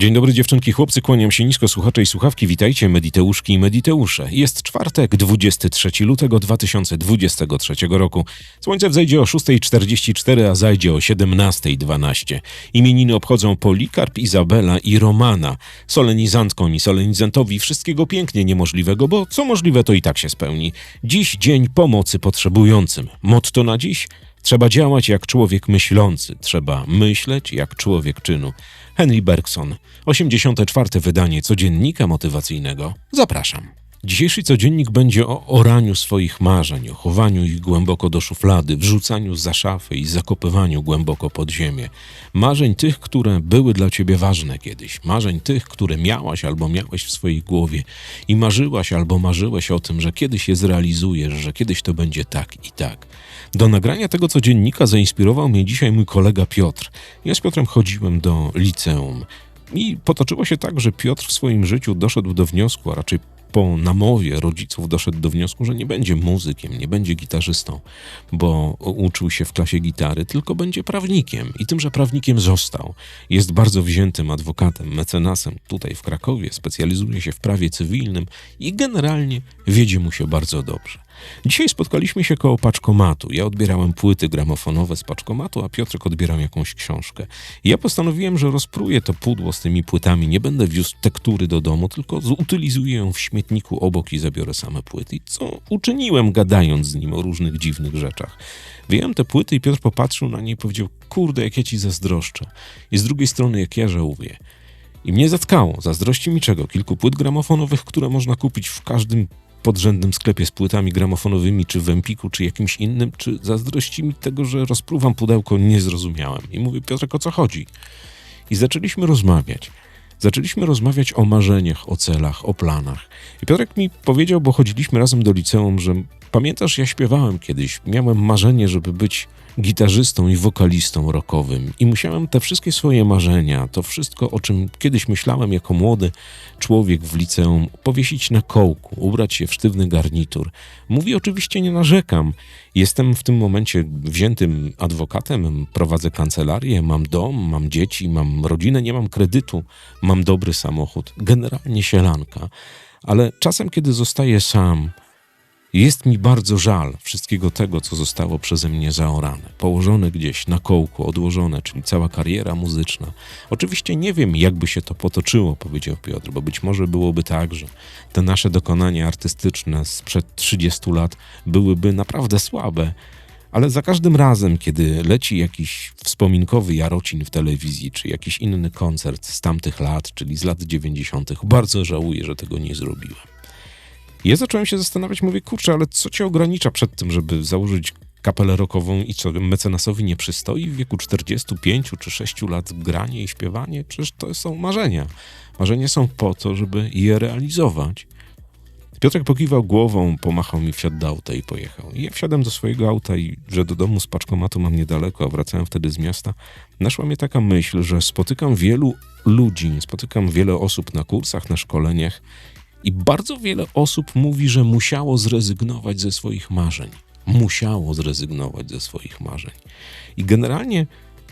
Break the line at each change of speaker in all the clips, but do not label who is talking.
Dzień dobry dziewczynki, chłopcy, kłaniam się nisko, słuchacze i słuchawki, witajcie Mediteuszki i Mediteusze. Jest czwartek, 23 lutego 2023 roku. Słońce wzejdzie o 6.44, a zajdzie o 17.12. Imieniny obchodzą Polikarp, Izabela i Romana. Solenizantkom i solenizantowi wszystkiego pięknie niemożliwego, bo co możliwe to i tak się spełni. Dziś dzień pomocy potrzebującym. Motto na dziś? Trzeba działać jak człowiek myślący, trzeba myśleć jak człowiek czynu. Henry Bergson, 84. wydanie codziennika motywacyjnego. Zapraszam. Dzisiejszy codziennik będzie o oraniu swoich marzeń, o chowaniu ich głęboko do szuflady, wrzucaniu za szafy i zakopywaniu głęboko pod ziemię. Marzeń tych, które były dla ciebie ważne kiedyś, marzeń tych, które miałaś albo miałeś w swojej głowie i marzyłaś albo marzyłeś o tym, że kiedyś je zrealizujesz, że kiedyś to będzie tak i tak. Do nagrania tego codziennika zainspirował mnie dzisiaj mój kolega Piotr. Ja z Piotrem chodziłem do liceum. I potoczyło się tak, że Piotr w swoim życiu doszedł do wniosku, a raczej po namowie rodziców doszedł do wniosku, że nie będzie muzykiem, nie będzie gitarzystą, bo uczył się w klasie gitary, tylko będzie prawnikiem. I tymże prawnikiem został. Jest bardzo wziętym adwokatem, mecenasem tutaj w Krakowie, specjalizuje się w prawie cywilnym i generalnie wiedzie mu się bardzo dobrze. Dzisiaj spotkaliśmy się koło paczkomatu. Ja odbierałem płyty gramofonowe z paczkomatu, a Piotrek odbierał jakąś książkę. Ja postanowiłem, że rozpruję to pudło z tymi płytami. Nie będę wiózł tektury do domu, tylko zutylizuję ją w śmietniku obok i zabiorę same płyty. I co uczyniłem, gadając z nim o różnych dziwnych rzeczach. Wyjąłem te płyty i Piotr popatrzył na nie i powiedział: Kurde, jak ja ci zazdroszczę. I z drugiej strony, jak ja żałuję. I mnie zatkało. Zazdrości mi czego? Kilku płyt gramofonowych, które można kupić w każdym podrzędnym sklepie z płytami gramofonowymi, czy w Empiku, czy jakimś innym, czy zazdrości mi tego, że rozpruwam pudełko, nie zrozumiałem. I mówię, Piotrek, o co chodzi? I zaczęliśmy rozmawiać. Zaczęliśmy rozmawiać o marzeniach, o celach, o planach. I Piotrek mi powiedział, bo chodziliśmy razem do liceum, że pamiętasz, ja śpiewałem kiedyś, miałem marzenie, żeby być gitarzystą i wokalistą rockowym i musiałem te wszystkie swoje marzenia, to wszystko, o czym kiedyś myślałem jako młody człowiek w liceum, powiesić na kołku, ubrać się w sztywny garnitur. Mówi oczywiście nie narzekam. Jestem w tym momencie wziętym adwokatem, prowadzę kancelarię, mam dom, mam dzieci, mam rodzinę, nie mam kredytu, mam dobry samochód, generalnie sielanka. Ale czasem, kiedy zostaję sam, jest mi bardzo żal wszystkiego tego, co zostało przeze mnie zaorane, położone gdzieś na kołku, odłożone, czyli cała kariera muzyczna. Oczywiście nie wiem, jakby się to potoczyło, powiedział Piotr, bo być może byłoby tak, że te nasze dokonania artystyczne sprzed 30 lat byłyby naprawdę słabe, ale za każdym razem, kiedy leci jakiś wspominkowy Jarocin w telewizji, czy jakiś inny koncert z tamtych lat, czyli z lat 90., bardzo żałuję, że tego nie zrobiłem. Ja zacząłem się zastanawiać, mówię, kurczę, ale co cię ogranicza przed tym, żeby założyć kapelę rockową i co, mecenasowi nie przystoi w wieku 45 czy 6 lat granie i śpiewanie? Przecież to są marzenia. Marzenia są po to, żeby je realizować. Piotrek pokiwał głową, pomachał mi, wsiadł do auta i pojechał. I ja wsiadłem do swojego auta i że do domu z paczkomatu mam niedaleko, a wracałem wtedy z miasta, naszła mnie taka myśl, że spotykam wielu ludzi, spotykam wiele osób na kursach, na szkoleniach i bardzo wiele osób mówi, że musiało zrezygnować ze swoich marzeń. Musiało zrezygnować ze swoich marzeń. I generalnie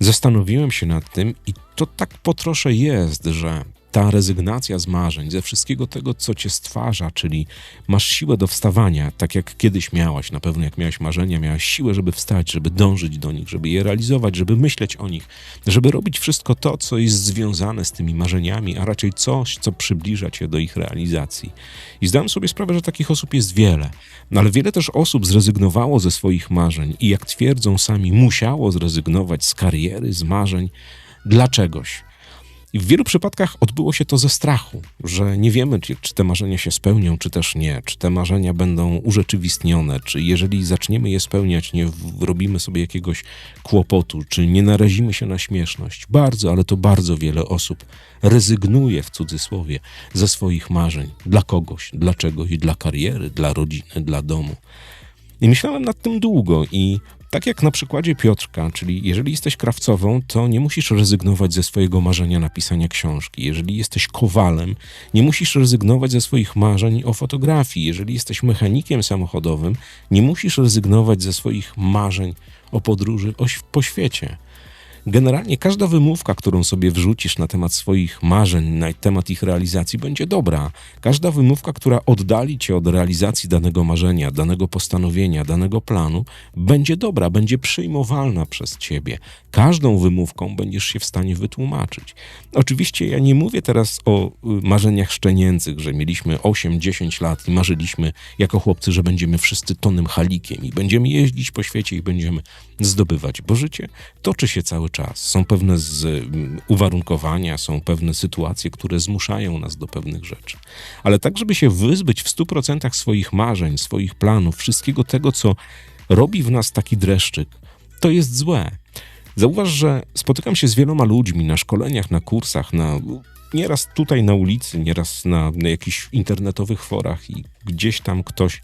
zastanowiłem się nad tym, i to tak po trosze jest, że ta rezygnacja z marzeń, ze wszystkiego tego, co cię stwarza, czyli masz siłę do wstawania, tak jak kiedyś miałaś, na pewno jak miałaś marzenia, miałaś siłę, żeby wstać, żeby dążyć do nich, żeby je realizować, żeby myśleć o nich, żeby robić wszystko to, co jest związane z tymi marzeniami, a raczej coś, co przybliża cię do ich realizacji. I zdałem sobie sprawę, że takich osób jest wiele, no ale wiele też osób zrezygnowało ze swoich marzeń i jak twierdzą sami, musiało zrezygnować z kariery, z marzeń dla czegoś i w wielu przypadkach odbyło się to ze strachu, że nie wiemy, czy, te marzenia się spełnią, czy też nie, czy te marzenia będą urzeczywistnione, czy jeżeli zaczniemy je spełniać, nie robimy sobie jakiegoś kłopotu, czy nie narazimy się na śmieszność. Bardzo, ale to bardzo wiele osób rezygnuje w cudzysłowie ze swoich marzeń dla kogoś, dlaczego i dla kariery, dla rodziny, dla domu. I myślałem nad tym długo i Tak jak na przykładzie Piotrka, czyli jeżeli jesteś krawcową, to nie musisz rezygnować ze swojego marzenia napisania książki. Jeżeli jesteś kowalem, nie musisz rezygnować ze swoich marzeń o fotografii. Jeżeli jesteś mechanikiem samochodowym, nie musisz rezygnować ze swoich marzeń o podróży po świecie. Generalnie każda wymówka, którą sobie wrzucisz na temat swoich marzeń, na temat ich realizacji, będzie dobra. Każda wymówka, która oddali cię od realizacji danego marzenia, danego postanowienia, danego planu, będzie dobra, będzie przyjmowalna przez ciebie. Każdą wymówką będziesz się w stanie wytłumaczyć. Oczywiście ja nie mówię teraz o y, marzeniach szczenięcych, że mieliśmy 8-10 lat i marzyliśmy jako chłopcy, że będziemy wszyscy tonym halikiem i będziemy jeździć po świecie i będziemy zdobywać, bo życie toczy się cały czas. Są pewne z, mm, uwarunkowania, są pewne sytuacje, które zmuszają nas do pewnych rzeczy. Ale tak, żeby się wyzbyć w 100% swoich marzeń, swoich planów, wszystkiego tego, co robi w nas taki dreszczyk, to jest złe. Zauważ, że spotykam się z wieloma ludźmi na szkoleniach, na kursach, na nieraz tutaj na ulicy, nieraz na, na jakichś internetowych forach i gdzieś tam ktoś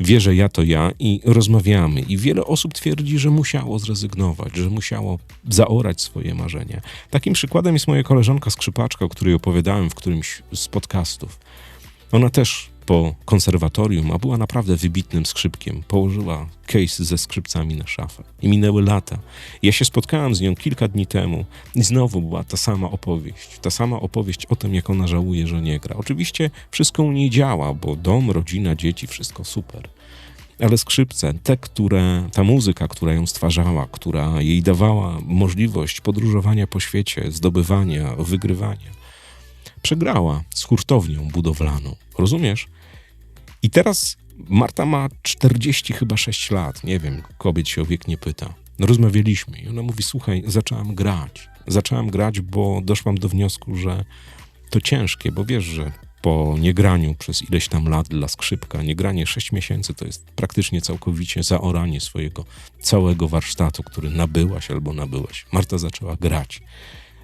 wie, że ja to ja i rozmawiamy. I wiele osób twierdzi, że musiało zrezygnować, że musiało zaorać swoje marzenia. Takim przykładem jest moja koleżanka skrzypaczka, o której opowiadałem w którymś z podcastów. Ona też po konserwatorium, a była naprawdę wybitnym skrzypkiem, położyła case ze skrzypcami na szafę. I minęły lata. Ja się spotkałem z nią kilka dni temu i znowu była ta sama opowieść. Ta sama opowieść o tym, jak ona żałuje, że nie gra. Oczywiście wszystko u niej działa, bo dom, rodzina, dzieci, wszystko super. Ale skrzypce, te, które, ta muzyka, która ją stwarzała, która jej dawała możliwość podróżowania po świecie, zdobywania, wygrywania, przegrała z hurtownią budowlaną. Rozumiesz? I teraz Marta ma 40 chyba 6 lat, nie wiem, kobiet się o wiek nie pyta. No rozmawialiśmy i ona mówi, słuchaj, zaczęłam grać. Zaczęłam grać, bo doszłam do wniosku, że to ciężkie, bo wiesz, że po niegraniu przez ileś tam lat dla skrzypka, niegranie 6 miesięcy to jest praktycznie całkowicie zaoranie swojego całego warsztatu, który nabyłaś albo nabyłeś. Marta zaczęła grać.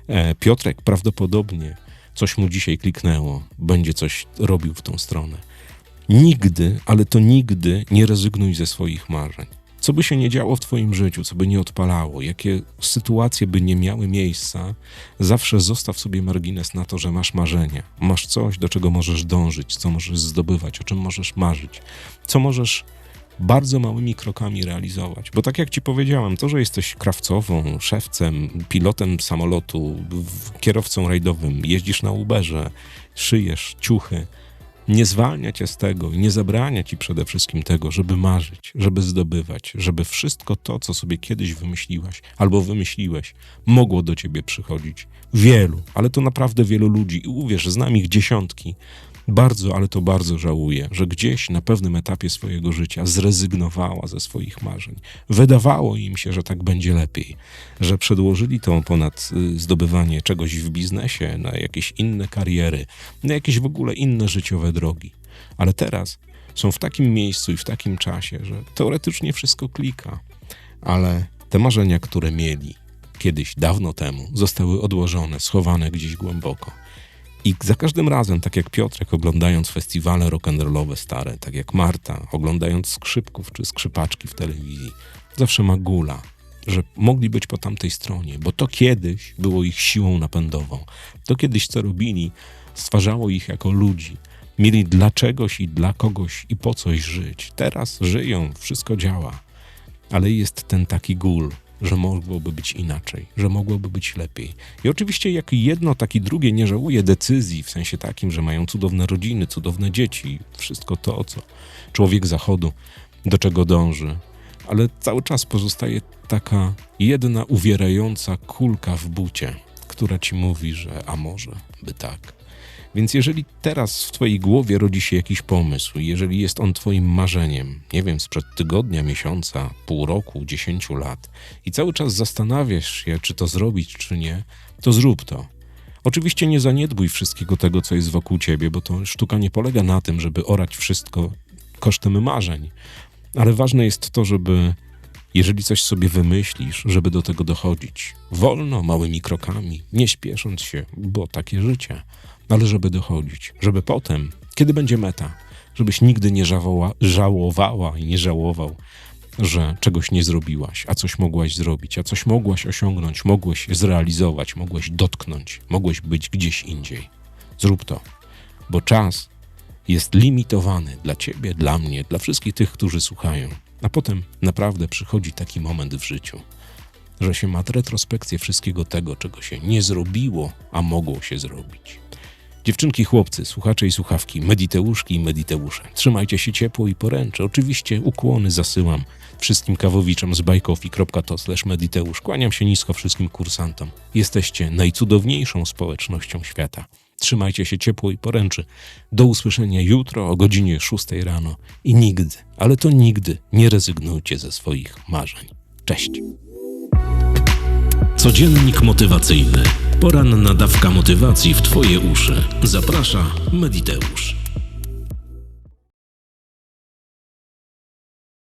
E, Piotrek prawdopodobnie coś mu dzisiaj kliknęło, będzie coś robił w tą stronę. Nigdy, ale to nigdy nie rezygnuj ze swoich marzeń. Co by się nie działo w Twoim życiu, co by nie odpalało, jakie sytuacje by nie miały miejsca, zawsze zostaw sobie margines na to, że masz marzenia. Masz coś, do czego możesz dążyć, co możesz zdobywać, o czym możesz marzyć, co możesz bardzo małymi krokami realizować. Bo tak jak ci powiedziałem, to, że jesteś krawcową, szewcem, pilotem samolotu, kierowcą rajdowym, jeździsz na Uberze, szyjesz ciuchy, nie zwalnia cię z tego i nie zabrania ci przede wszystkim tego, żeby marzyć, żeby zdobywać, żeby wszystko to, co sobie kiedyś wymyśliłaś albo wymyśliłeś, mogło do ciebie przychodzić. Wielu, ale to naprawdę wielu ludzi i uwierz, znam ich dziesiątki, bardzo, ale to bardzo żałuję, że gdzieś na pewnym etapie swojego życia zrezygnowała ze swoich marzeń. Wydawało im się, że tak będzie lepiej, że przedłożyli to ponad y, zdobywanie czegoś w biznesie, na jakieś inne kariery, na jakieś w ogóle inne życiowe drogi. Ale teraz są w takim miejscu i w takim czasie, że teoretycznie wszystko klika, ale te marzenia, które mieli kiedyś, dawno temu, zostały odłożone, schowane gdzieś głęboko. I za każdym razem, tak jak Piotrek oglądając festiwale rock'n'rollowe stare, tak jak Marta oglądając skrzypków czy skrzypaczki w telewizji, zawsze ma gula, że mogli być po tamtej stronie, bo to kiedyś było ich siłą napędową. To kiedyś co robili, stwarzało ich jako ludzi. Mieli dla czegoś i dla kogoś i po coś żyć. Teraz żyją, wszystko działa, ale jest ten taki gól, że mogłoby być inaczej, że mogłoby być lepiej. I oczywiście, jak jedno, tak i drugie nie żałuje decyzji, w sensie takim, że mają cudowne rodziny, cudowne dzieci, wszystko to, co człowiek zachodu, do czego dąży. Ale cały czas pozostaje taka jedna uwierająca kulka w bucie, która ci mówi, że a może by tak. Więc jeżeli teraz w Twojej głowie rodzi się jakiś pomysł, jeżeli jest on Twoim marzeniem, nie wiem, sprzed tygodnia, miesiąca, pół roku, dziesięciu lat, i cały czas zastanawiasz się, czy to zrobić, czy nie, to zrób to. Oczywiście nie zaniedbuj wszystkiego tego, co jest wokół ciebie, bo to sztuka nie polega na tym, żeby orać wszystko kosztem marzeń, ale ważne jest to, żeby jeżeli coś sobie wymyślisz, żeby do tego dochodzić. Wolno, małymi krokami, nie śpiesząc się, bo takie życie ale żeby dochodzić, żeby potem, kiedy będzie meta, żebyś nigdy nie żałowa, żałowała i nie żałował że czegoś nie zrobiłaś, a coś mogłaś zrobić, a coś mogłaś osiągnąć, mogłeś zrealizować, mogłeś dotknąć, mogłeś być gdzieś indziej. Zrób to, bo czas jest limitowany dla ciebie, dla mnie, dla wszystkich tych, którzy słuchają. A potem naprawdę przychodzi taki moment w życiu, że się ma retrospekcję wszystkiego tego, czego się nie zrobiło, a mogło się zrobić. Dziewczynki, chłopcy, słuchacze i słuchawki, mediteuszki i mediteusze, trzymajcie się ciepło i poręcze. Oczywiście ukłony zasyłam wszystkim kawowiczom z bajkofi.to mediteusz. Kłaniam się nisko wszystkim kursantom. Jesteście najcudowniejszą społecznością świata. Trzymajcie się ciepło i poręczy. Do usłyszenia jutro o godzinie 6 rano i nigdy, ale to nigdy nie rezygnujcie ze swoich marzeń. Cześć!
Codziennik motywacyjny. Poranna dawka motywacji w Twoje uszy. Zaprasza Mediteusz.